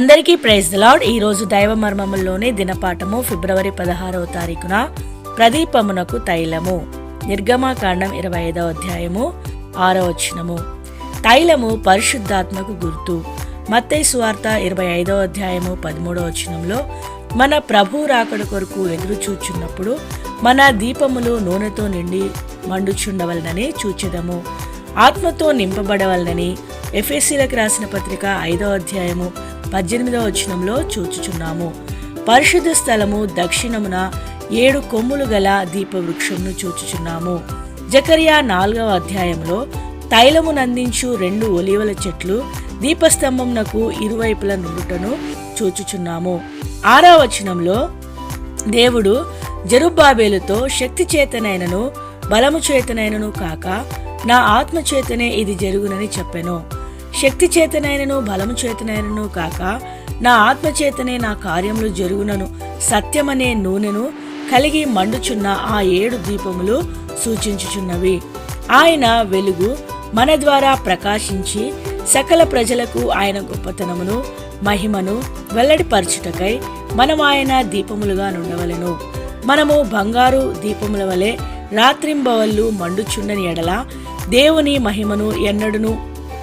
అందరికీ praise the ఈ రోజు దైవ మర్మములోని దినపాఠము ఫిబ్రవరి పదహారవ తారీఖున ప్రదీపమునకు తైలము. నిర్గమాకాండం ఇరవై ఐదవ అధ్యాయము ఆరవ వచనము. తైలము పరిశుద్ధాత్మకు గుర్తు. మత్తై సువార్త ఇరవై ఐదవ అధ్యాయము పదమూడవ వచనంలో మన ప్రభు రాకడ కొరకు ఎదురు చూచున్నప్పుడు మన దీపములు నూనెతో నిండి మండుచుండవలనని చూచెదము. ఆత్మతో నింపబడవలనని ఎఫ్ఎస్సీలకు రాసిన పత్రిక ఐదవ అధ్యాయము పద్దెనిమిదవ వచనంలో చూచుచున్నాము. పరిశుద్ధ స్థలము దక్షిణమున ఏడు కొమ్ములు గల దీపవృక్షంను చూచుచున్నాము. జకరియా నాలుగవ అధ్యాయంలో తైలమునందించు రెండు ఒలివల చెట్లు దీపస్తంభంనకు ఇరువైపుల నుండుటను చూచుచున్నాము. ఆరవ వచనంలో దేవుడు జరుబ్బాబేలుతో శక్తి చేతనైనను బలము చేతనైనను కాక నా ఆత్మ చేతనే ఇది జరుగునని చెప్పెను. శక్తి చేతనైనను బలము చేతనైనను కాక నా ఆత్మ చేతనే నా కార్యములు జరుగునను. సత్యమనే నూనెను కలిగి మండుచున్న ఆ ఏడు దీపములు సూచించుచున్నవి. ఆయన వెలుగు మన ద్వారా ప్రకాశించి సకల ప్రజలకు ఆయన గొప్పతనమును మహిమను వెల్లడిపరచుటకై మనం ఆయన దీపములుగా నుండవలను. మనము బంగారు దీపముల వలె రాత్రింబవళ్ళు మండుచుండని ఎడల దేవుని మహిమను ఎన్నడును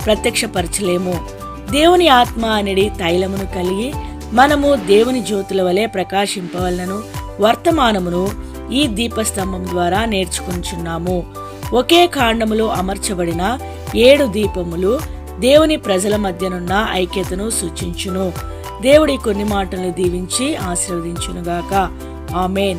ప్రత్యక్షపరచలేము. దేవుని ఆత్మ అనేది తైలమును కలిగి మనము దేవుని జ్యోతుల వలె ప్రకాశింపవలనను వర్తమానమును ఈ దీపస్తంభం ద్వారా నేర్చుకుంటున్నాము ఒకే కాండములో అమర్చబడిన ఏడు దీపములు దేవుని ప్రజల మధ్యనున్న ఐక్యతను సూచించును. దేవుడి కొన్ని మాటలను దీవించి ఆశీర్వదించునుగాక. ఆమెన్.